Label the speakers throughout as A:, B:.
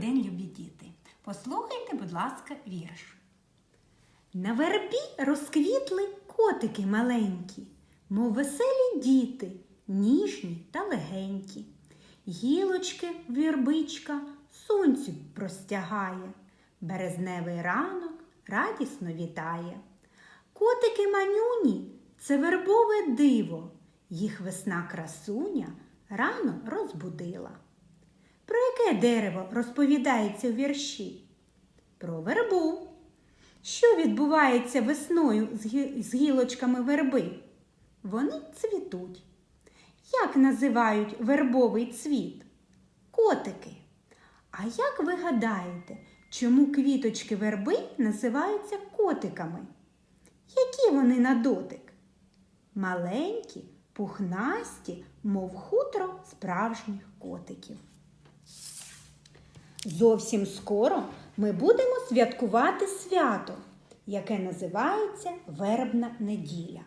A: день, любі діти! Послухайте, будь ласка, вірш. На вербі розквітли котики маленькі, мов веселі діти, ніжні та легенькі. Гілочки вірбичка сонцю простягає, березневий ранок радісно вітає. Котики манюні це вербове диво, їх весна красуня рано розбудила. Про яке дерево розповідається у вірші? Про вербу. Що відбувається весною з гілочками верби? Вони цвітуть. Як називають вербовий цвіт? Котики. А як ви гадаєте, чому квіточки верби називаються котиками? Які вони на дотик? Маленькі, пухнасті, мов хутро справжніх котиків. Зовсім скоро ми будемо святкувати свято, яке називається Вербна неділя.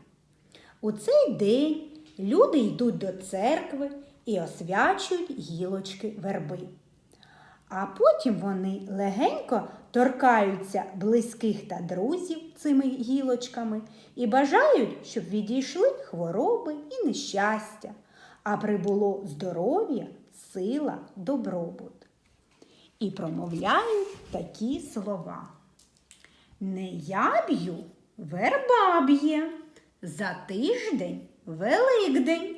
A: У цей день люди йдуть до церкви і освячують гілочки верби. А потім вони легенько торкаються близьких та друзів цими гілочками і бажають, щоб відійшли хвороби і нещастя, а прибуло здоров'я, сила, добробут. І промовляють такі слова. Не я б'ю, верба б'є, за тиждень Великдень.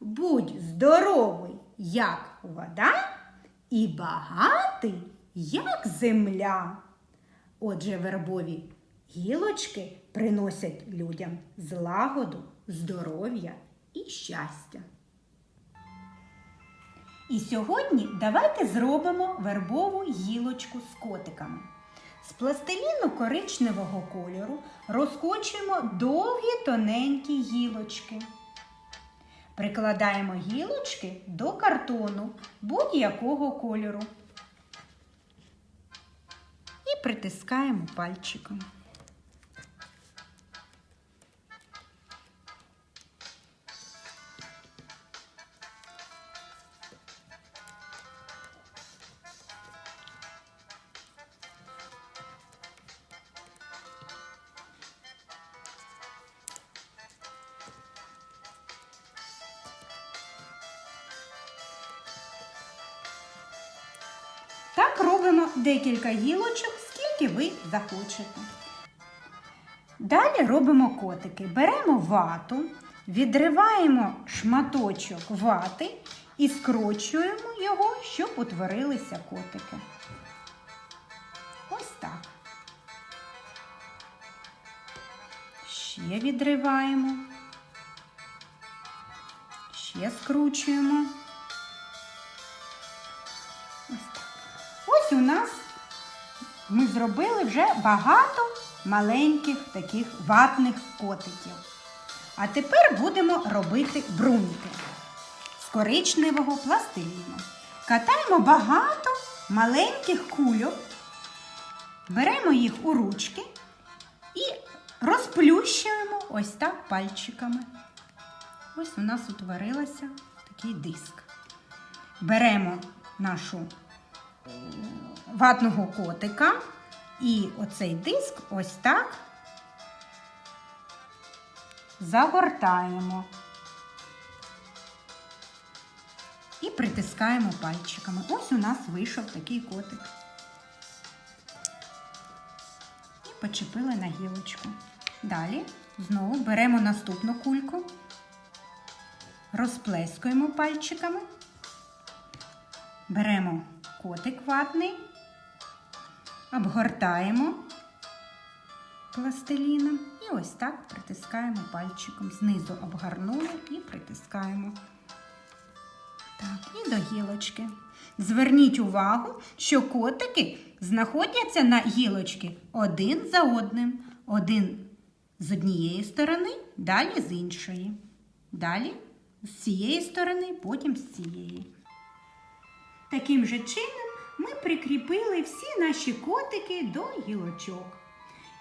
A: Будь здоровий, як вода, і багатий, як земля. Отже, вербові гілочки приносять людям злагоду, здоров'я і щастя. І сьогодні давайте зробимо вербову гілочку з котиками. З пластиліну коричневого кольору розкочуємо довгі тоненькі гілочки. Прикладаємо гілочки до картону будь-якого кольору. І притискаємо пальчиком. Так робимо декілька гілочок, скільки ви захочете. Далі робимо котики. Беремо вату, відриваємо шматочок вати і скручуємо його, щоб утворилися котики. Ось так. Ще відриваємо. Ще скручуємо. Нас ми зробили вже багато маленьких таких ватних котиків. А тепер будемо робити бруньки з коричневого пластиліну. Катаємо багато маленьких кульок, беремо їх у ручки і розплющуємо ось так пальчиками. Ось у нас утворилося такий диск. Беремо нашу ватного котика. І оцей диск ось так загортаємо і притискаємо пальчиками. Ось у нас вийшов такий котик. І почепили на гілочку. Далі знову беремо наступну кульку, розплескуємо пальчиками, беремо котик ватний обгортаємо пластиліном і ось так притискаємо пальчиком. Знизу обгорнули і притискаємо. Так, і до гілочки. Зверніть увагу, що котики знаходяться на гілочці один за одним. Один з однієї сторони, далі з іншої. Далі з цієї сторони, потім з цієї. Таким же чином ми прикріпили всі наші котики до гілочок.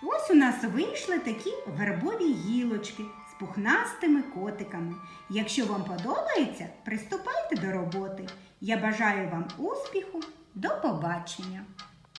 A: Ось у нас вийшли такі вербові гілочки з пухнастими котиками. Якщо вам подобається, приступайте до роботи. Я бажаю вам успіху До побачення!